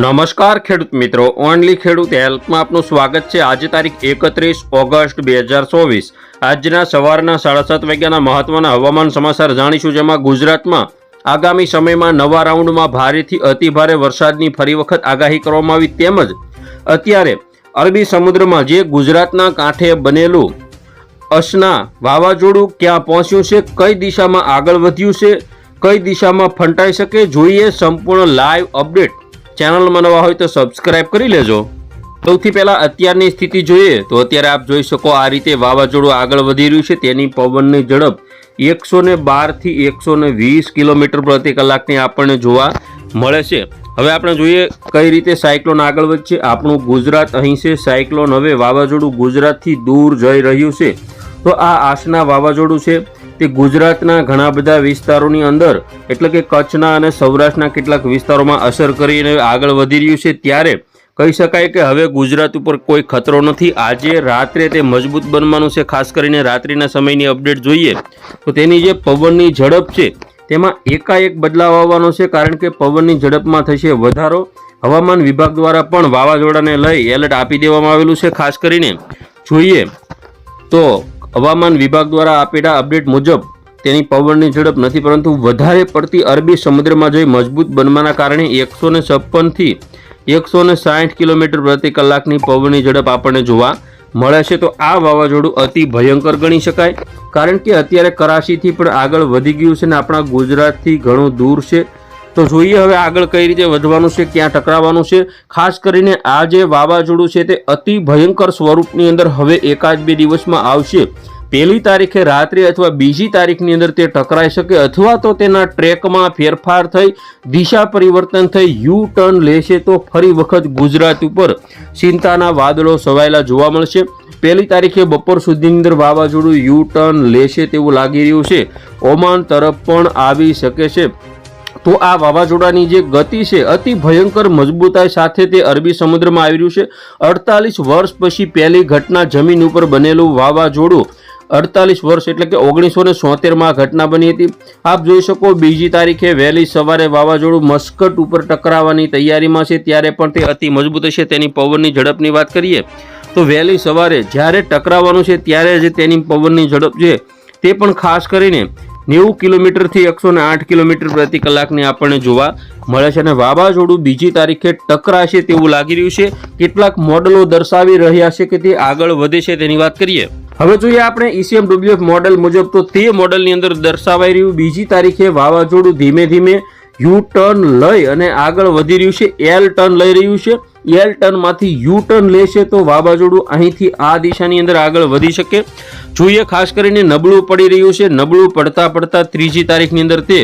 નમસ્કાર ખેડૂત મિત્રો, ઓનલી ખેડૂત હેલ્પમાં આપનું સ્વાગત છે. આજે તારીખ એકત્રીસ ઓગસ્ટ બે હજાર ચોવીસ. આજના સવારના સાડા સાત વાગ્યાના મહત્વના હવામાન સમાચાર જાણીશું, જેમાં ગુજરાતમાં આગામી સમયમાં નવા રાઉન્ડમાં ભારેથી અતિભારે વરસાદની ફરી વખત આગાહી કરવામાં આવી. તેમજ અત્યારે અરબી સમુદ્રમાં જે ગુજરાતના કાંઠે બનેલું અસના વાવાઝોડું ક્યાં પહોંચ્યું છે, કઈ દિશામાં આગળ વધ્યું છે, કઈ દિશામાં ફંટાઈ શકે, જોઈએ સંપૂર્ણ લાઈવ અપડેટ ચેનલમાં નવા હોય તો સબસ્ક્રાઇબ કરી લેજો. સૌથી પહેલાં અત્યારની સ્થિતિ જોઈએ તો અત્યારે આપ જોઈ શકો આ રીતે વાવાઝોડું આગળ વધી રહ્યું છે. તેની પવનની ઝડપ એકસો ને બારથી એકસો ને વીસ કિલોમીટર પ્રતિ કલાકની આપણને જોવા મળે છે. હવે આપણે જોઈએ કઈ રીતે સાયક્લોન આગળ વધશે. આપણું ગુજરાત અહીં છે. સાયક્લોન હવે વાવાઝોડું ગુજરાતથી દૂર જઈ રહ્યું છે. તો આ આસના વાવાઝોડું છે. તે ગુજરાતના ઘણા બધા વિસ્તારોની અંદર, એટલે કે કચ્છના અને સૌરાષ્ટ્રના કેટલાક વિસ્તારોમાં અસર કરીને આગળ વધી રહ્યું છે, ત્યારે કહી શકાય કે હવે ગુજરાત ઉપર કોઈ ખતરો નથી. આજે રાત્રે તે મજબૂત બનવાનું છે. ખાસ કરીને રાત્રિના સમયની અપડેટ જોઈએ તો તેની જે પવનની ઝડપ છે, તેમાં એકાએક બદલાવ આવવાનો છે, કારણ કે પવનની ઝડપમાં થશે વધારો. હવામાન વિભાગ દ્વારા પણ વાવાઝોડાને લઈ એલર્ટ આપી દેવામાં આવેલું છે. ખાસ કરીને જોઈએ તો હવામાન વિભાગ દ્વારા આપેલા અપડેટ મુજબ તેની પવનની ઝડપ નથી, પરંતુ વધારે પડતી અરબી સમુદ્રમાં જઈ મજબૂત બનવાના કારણે એકસો ને છપ્પનથી એકસો ને સાઠ કિલોમીટર પ્રતિ કલાકની પવનની ઝડપ આપણને જોવા મળે છે. તો આ વાવાઝોડું અતિ ભયંકર ગણી શકાય, કારણ કે અત્યારે કરાચીથી પણ આગળ વધી ગયું છે ને આપણા ગુજરાતથી ઘણું દૂર છે. તો જોઈએ હવે આગળ કઈ રીતે વધવાનું છે, ક્યાં ટકરાવવાનું છે. ખાસ કરીને આ જે વાવાઝોડું છે તે અતિ ભયંકર સ્વરૂપની અંદર હવે એકાદ બે દિવસમાં આવશે. પહેલી તારીખે રાત્રે અથવા બીજી તારીખની અંદર તે ટકરાઈ શકે અથવા તો તેના ટ્રેકમાં ફેરફાર થઈ, દિશા પરિવર્તન થઈ યુ ટર્ન લેશે તો ફરી વખત ગુજરાત ઉપર ચિંતાના વાદળો સવાયેલા જોવા મળશે. પહેલી તારીખે બપોર સુધીની અંદર વાવાઝોડું યુ ટર્ન લેશે તેવું લાગી રહ્યું છે. ઓમાન તરફ પણ આવી શકે છે. તો આ વાવાઝોડાની જે ગતિ છે, અતિ ભયંકર મજબૂતાઈ સાથે તે અરબી સમુદ્રમાં આવી રહ્યું છે. અડતાલીસ વર્ષ પછી પહેલી ઘટના જમીન ઉપર બનેલું વાવાઝોડું અડતાલીસ વર્ષ એટલે કે ઓગણીસો ને સોતેરમાં ઘટના બની હતી. આપ જોઈ શકો બીજી તારીખે વહેલી સવારે વાવાઝોડું મસ્કટ ઉપર ટકરાવવાની તૈયારીમાં છે, ત્યારે પણ તે અતિ મજબૂત છે. તેની પવનની ઝડપની વાત કરીએ તો વહેલી સવારે જ્યારે ટકરાવવાનું છે, ત્યારે જે તેની પવનની ઝડપ છે. તે પણ ખાસ કરીને નેવું કિલોમીટરથી એકસો ને આઠ કિલોમીટર પ્રતિ કલાકની આપણને જોવા મળે છે અને વાવાઝોડું બીજી તારીખે ટકરાશે તેવું લાગી રહ્યું છે. કેટલાક મોડલો દર્શાવી રહ્યા છે કે તે આગળ વધે છે તેની વાત કરીએ. હવે જોઈએ આપણે ઈસીએમ ડબ્લ્યુએફ મોડલ મુજબ તો તે મોડલની અંદર દર્શાવાઈ રહ્યું. બીજી તારીખે વાવાઝોડું ધીમે ધીમે યુ ટર્ન લઈ અને આગળ વધી રહ્યું છે, એલ ટર્ન લઈ રહ્યું છે. એલ ટર્નમાંથી યુ ટર્ન લેશે તો વાવાઝોડું અહીંથી આ દિશાની અંદર આગળ વધી શકે. જોઈએ, ખાસ કરીને નબળું પડી રહ્યું છે. નબળું પડતા પડતા ત્રીજી તારીખની અંદર તે,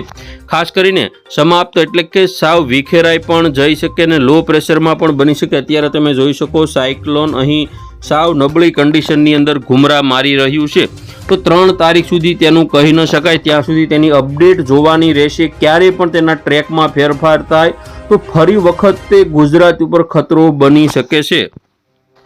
ખાસ કરીને સમાપ્ત એટલે કે સાવ વિખેરાઈ પણ જઈ શકે અને લો પ્રેશરમાં પણ બની શકે. અત્યારે તમે જોઈ શકો, સાયક્લોન અહીં સાવ નબળી કન્ડિશનની અંદર ઘુમરા મારી રહ્યું છે. તો ત્રણ તારીખ સુધી તેનું કહી ન શકાય. ત્યાં સુધી તેની અપડેટ જોવાની રહેશે. ક્યારે પણ તેના ટ્રેકમાં ફેરફાર થાય, તો ફરી વખત તે ગુજરાત ઉપર ખતરો બની શકે છે.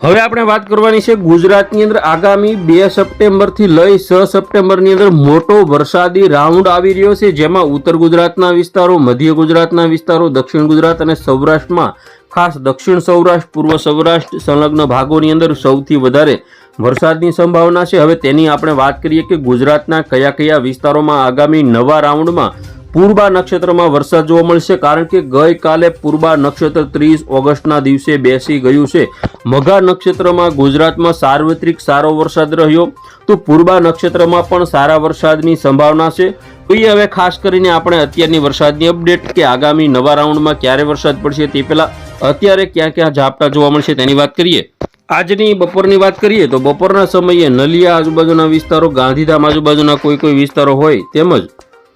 હવે આપણે વાત કરવાની છે ગુજરાતની અંદર આગામી બે સપ્ટેમ્બરથી લઈ છ સપ્ટેમ્બરની અંદર મોટો વરસાદી રાઉન્ડ આવી રહ્યો છે, જેમાં ઉત્તર ગુજરાતના વિસ્તારો, મધ્ય ગુજરાતના વિસ્તારો, દક્ષિણ ગુજરાત અને સૌરાષ્ટ્રમાં, ખાસ દક્ષિણ સૌરાષ્ટ્ર, પૂર્વ સૌરાષ્ટ્ર સંલગ્ન ભાગોની અંદર સૌથી વધારે વરસાદની સંભાવના છે. હવે તેની આપણે વાત કરીએ કે ગુજરાતના કયા કયા વિસ્તારોમાં આગામી નવા રાઉન્ડમાં પૂર્વા નક્ષત્રમાં વરસાદ જોવા મળશે કારણ કે ગઈકાલે પૂર્વા નક્ષત્ર ત્રીસ ઓગસ્ટના દિવસે બેસી ગયું છે. મઘા નક્ષત્રમાં ગુજરાતમાં સાર્વત્રિક સારો વરસાદ રહ્યો. તો પૂર્વા નક્ષત્રમાં પણ સારા વરસાદની સંભાવના છે. તો એ હવે ખાસ કરીને આપણે અત્યારની વરસાદની અપડેટ કે આગામી નવા રાઉન્ડમાં ક્યારે વરસાદ પડશે તે પહેલાં અત્યારે ક્યાં ક્યાં ઝાપટા જોવા મળશે તેની વાત કરીએ. આજની બપોરની વાત કરીએ તો બપોરના સમયે નલિયા આજુબાજુના વિસ્તારો, ગાંધીધામ આજુબાજુના કોઈ કોઈ વિસ્તારો હોય તેમજ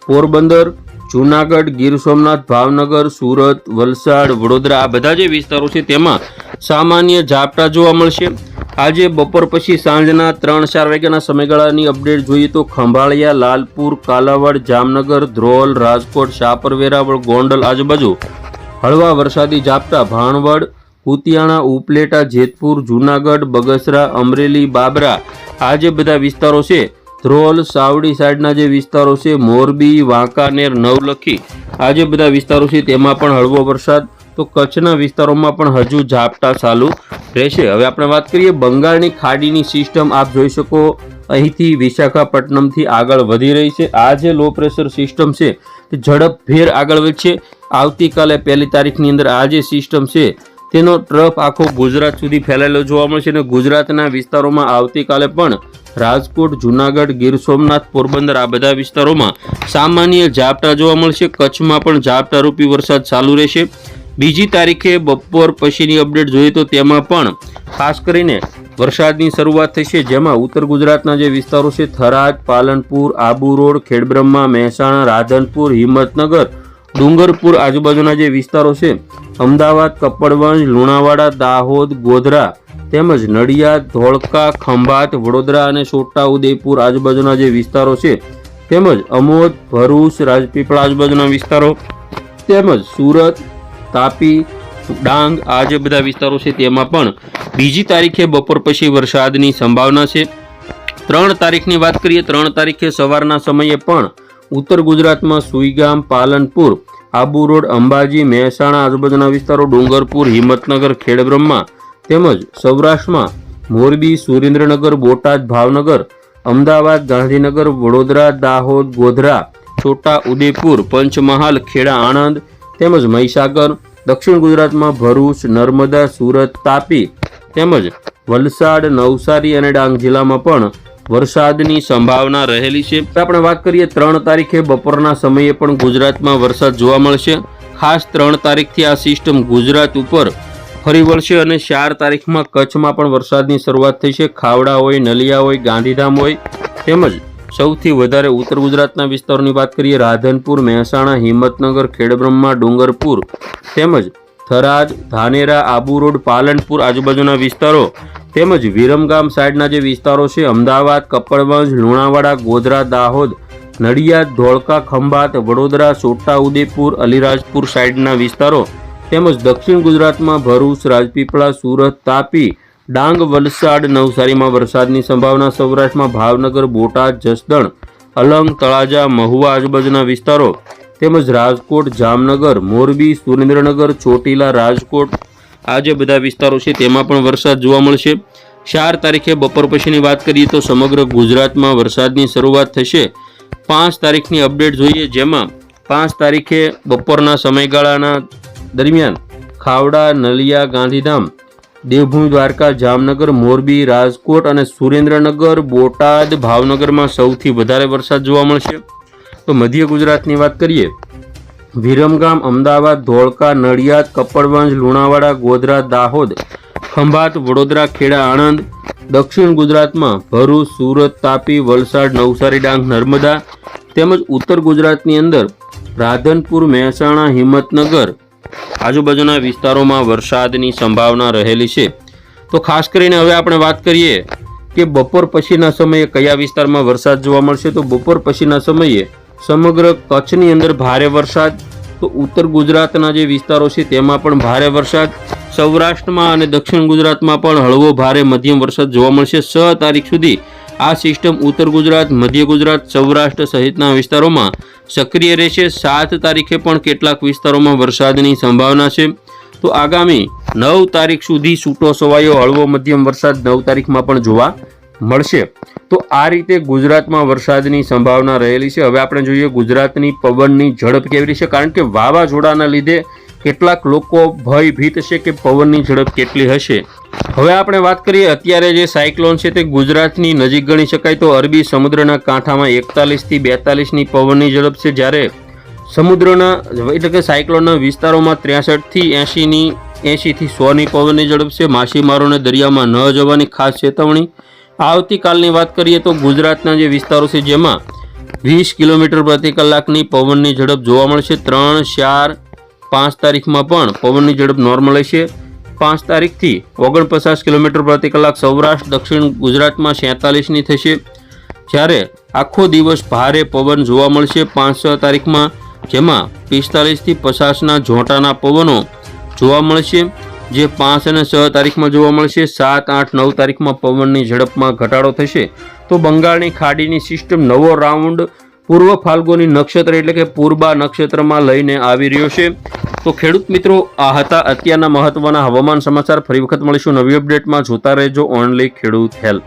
પોરબંદર જૂનાગઢ, ગીર સોમનાથ, ભાવનગર, સુરત, વલસાડ, વડોદરા આ બધા જે વિસ્તારો છે તેમાં સામાન્ય ઝાપટા જોવા મળશે. આજે બપોર પછી સાંજના ત્રણ ચાર વાગ્યાના સમયગાળાની અપડેટ જોઈએ તો ખંભાળિયા, લાલપુર, કાલાવાડ, જામનગર, ધ્રોલ, રાજકોટ શાપર વેરાવળ ગોંડલ આજુબાજુ હળવા વરસાદી ઝાપટા. ભાણવડ કુતિયાણા ઉપલેટા, જેતપુર, જૂનાગઢ, બગસરા, અમરેલી, બાબરા આ જે બધા વિસ્તારો છે ધ્રોલ, સાવડી સાઈડના જે વિસ્તારો છે, મોરબી, વાંકાનેર, નવલખી, આ જે બધા વિસ્તારો છે, તેમાં પણ હળવો વરસાદ. તો કચ્છના વિસ્તારોમાં પણ હજુ ઝાપટા ચાલુ રહેશે. હવે આપણે વાત કરીએ બંગાળની ખાડીની સિસ્ટમ. આપ જોઈ શકો અહીંથી વિશાખાપટ્ટનમથી આગળ વધી રહી છે. આ જે લો પ્રેશર સિસ્ટમ છે, તે ઝડપભેર આગળ વધશે. આવતીકાલે પહેલી તારીખની અંદર આ જે સિસ્ટમ છે તેનો ટ્રફ આખો ગુજરાત સુધી ફેલાયેલો જોવા મળશે અને ગુજરાતના વિસ્તારોમાં આવતીકાલે પણ રાજકોટ, જુનાગઢ, ગીર સોમનાથ, પોરબંદર આ બધા વિસ્તારોમાં સામાન્ય ઝાપટા જોવા મળશે. કચ્છમાં પણ ઝાપટારૂપી વરસાદ ચાલુ રહેશે. બીજી તારીખે બપોર પછીની અપડેટ જોઈએ તો તેમાં પણ ખાસ કરીને વરસાદની શરૂઆત થશે, જેમાં ઉત્તર ગુજરાતના જે વિસ્તારો છે, થરાદ, પાલનપુર, આબુ રોડ, ખેડબ્રહ્મા, મહેસાણા, રાધનપુર, હિંમતનગર ડુંગરપુર આજુબાજુના જે વિસ્તારો છે, અમદાવાદ, કપડવંજ, લુણાવાડા, દાહોદ, ગોધરા તેમજ નડિયાદ, ધોળકા, ખંભાત, વડોદરા અને છોટાઉદેપુર આજુબાજુના જે વિસ્તારો છે, તેમજ અમોદ, ભરૂચ, રાજપીપળા આજુબાજુના વિસ્તારો તેમજ સુરત, તાપી, ડાંગ આ જે બધા વિસ્તારો છે તેમાં પણ બીજી તારીખે બપોર પછી વરસાદની સંભાવના છે. ત્રણ તારીખની વાત કરીએ, ત્રણ તારીખે સવારના સમયે પણ ઉત્તર ગુજરાતમાં સુઈગામ, પાલનપુર, આબુ રોડ, અંબાજી, મહેસાણા, આજુબાજુના વિસ્તારો, ડુંગરપુર, હિંમતનગર, ખેડબ્રહ્મા તેમજ સૌરાષ્ટ્રમાં મોરબી, સુરેન્દ્રનગર, બોટાદ, ભાવનગર, અમદાવાદ, ગાંધીનગર, વડોદરા, દાહોદ, ગોધરા, છોટા ઉદેપુર, પંચમહાલ, ખેડા આણંદ તેમજ મહીસાગર, દક્ષિણ ગુજરાતમાં ભરૂચ, નર્મદા, સુરત, તાપી તેમજ વલસાડ, નવસારી અને ડાંગ જિલ્લામાં પણ વરસાદની સંભાવના રહેલી છે. આપણે વાત કરીએ ત્રણ તારીખે બપોરના સમયે પણ ગુજરાતમાં વરસાદ જોવા મળશે. ખાસ ત્રણ તારીખથી આ સિસ્ટમ ગુજરાત ઉપર ફરી વળશે અને ચાર તારીખમાં કચ્છમાં પણ વરસાદની શરૂઆત થઈ છે. ખાવડા હોય, નલિયા હોય, ગાંધીધામ હોય તેમજ સૌથી વધારે ઉત્તર ગુજરાતના વિસ્તારોની વાત કરીએ, રાધનપુર, મહેસાણા, હિંમતનગર, ખેડબ્રહ્મા, ડુંગરપુર તેમજ થરાદ, ધાનેરા, આબુ રોડ, પાલનપુર આજુબાજુના વિસ્તારો તેમજ વિરમગામ સાઈડના જે વિસ્તારો છે, અમદાવાદ, કપડવંજ, લુણાવાડા, ગોધરા, દાહોદ, નડિયાદ, ધોળકા, ખંભાત, વડોદરા છોટા ઉદેપુર અલીરાજપુર સાઈડના વિસ્તારો તેમજ દક્ષિણ ગુજરાતમાં ભરૂચ, રાજપીપળા, સુરત, તાપી, ડાંગ, વલસાડ, નવસારીમાં વરસાદની સંભાવના, સૌરાષ્ટ્રમાં ભાવનગર, બોટાદ, જસદણ, અલંગ, તળાજા, મહુવા આજુબાજુના વિસ્તારો તેમજ રાજકોટ, જામનગર, મોરબી, સુરેન્દ્રનગર, ચોટીલા, રાજકોટ આ જે બધા વિસ્તારો છે તેમાં પણ વરસાદ જોવા મળશે. ચાર તારીખે બપોર પછીની વાત કરીએ તો સમગ્ર ગુજરાતમાં વરસાદની શરૂઆત થશે. પાંચ તારીખની અપડેટ જોઈએ જેમાં પાંચ તારીખે બપોરના સમયગાળાના દરમિયાન ખાવડા, નલિયા, ગાંધીધામ, દેવભૂમિ દ્વારકા, જામનગર, મોરબી, રાજકોટ અને સુરેન્દ્રનગર, બોટાદ, ભાવનગરમાં સૌથી વધારે વરસાદ જોવા મળશે. તો મધ્ય ગુજરાતની વાત કરીએ. વિરમગામ, અમદાવાદ, ધોળકા, નડિયાદ, કપડવંજ, લુણાવાડા, ગોધરા, દાહોદ, ખંભાત, વડોદરા, ખેડા, આણંદ, દક્ષિણ ગુજરાતમાં ભરૂચ, સુરત, તાપી, વલસાડ, નવસારી, ડાંગ, નર્મદા તેમજ ઉત્તર ગુજરાતની અંદર રાધનપુર, મહેસાણા, હિંમતનગર આજુબાજુના વિસ્તારોમાં વરસાદની સંભાવના રહેલી છે. તો ખાસ કરીને હવે આપણે વાત કરીએ કે બપોર પછીના સમયે કયા વિસ્તારમાં વરસાદ જોવા મળશે? તો બપોર પછીના સમયે સમગ્ર કચ્છની અંદર ભારે વરસાદ, તો ઉત્તર ગુજરાતના જે વિસ્તારો છે તેમાં પણ ભારે વરસાદ. સૌરાષ્ટ્રમાં અને દક્ષિણ ગુજરાતમાં પણ હળવો ભારે મધ્યમ વરસાદ જોવા મળશે. છ તારીખ સુધી આ સિસ્ટમ ઉત્તર ગુજરાત, મધ્ય ગુજરાત, સૌરાષ્ટ્ર સહિતના વિસ્તારોમાં સક્રિય રહેશે. સાત તારીખે પણ કેટલાક વિસ્તારોમાં વરસાદની સંભાવના છે. તો આગામી નવ તારીખ સુધી છૂટો સવાયો હળવો મધ્યમ વરસાદ નવ તારીખમાં પણ જોવા મળશે. તો આ રીતે ગુજરાતમાં વરસાદની સંભાવના રહેલી છે. હવે આપણે જોઈએ ગુજરાતની પવનની ઝડપ કેવી રીતે છે. કારણ કે વાવાઝોડાના લીધે કેટલાક લોકો ભયભીત છે કે પવનની ઝડપ કેટલી હશે. હવે આપણે વાત કરીએ અત્યારે જે સાયક્લોન છે તે ગુજરાતની નજીક ગણી શકાય તો અરબી સમુદ્રના કાંઠામાં એકતાલીસથી બેતાલીસની પવનની ઝડપ છે. જ્યારે સમુદ્રના એટલે કે સાયક્લોનના વિસ્તારોમાં ત્રેસઠથી એંશીની એંશીથી સોની પવનની ઝડપ છે. માછીમારોને દરિયામાં ન જવાની ખાસ ચેતવણી આવતીકાલની વાત કરીએ તો ગુજરાતના જે વિસ્તારો છે જેમાં વીસ કિલોમીટર પ્રતિ કલાકની પવનની ઝડપ જોવા મળશે. ત્રણ, ચાર, પાંચ તારીખમાં પણ પવનની ઝડપ નોર્મલ હશે. પાંચ તારીખથી ઓગણપચાસ કિલોમીટર પ્રતિ કલાક સૌરાષ્ટ્ર, દક્ષિણ ગુજરાતમાં સેતાલીસની થશે. જ્યારે આખો દિવસ ભારે પવન જોવા મળશે પાંચ છ તારીખમાં, જેમાં પિસ્તાલીસથી પચાસના ઝોંટાના પવનો જોવા મળશે. જે પાંચ અને છ તારીખમાં જોવા મળશે, સાત, આઠ, નવ તારીખમાં પવનની ઝડપમાં ઘટાડો થશે. તો બંગાળની ખાડીની સિસ્ટમ નવો રાઉન્ડ પૂર્વ ફાલ્ગુની નક્ષત્ર એટલે કે પૂર્વા નક્ષત્રમાં લઈને આવી રહ્યો છે. તો ખેડૂત મિત્રો, આ હતા અત્યારના મહત્વના હવામાન સમાચાર. ફરી વખત મળીશું નવી અપડેટમાં જોતા રહેજો ઓનલી ખેડૂત હેલ્પ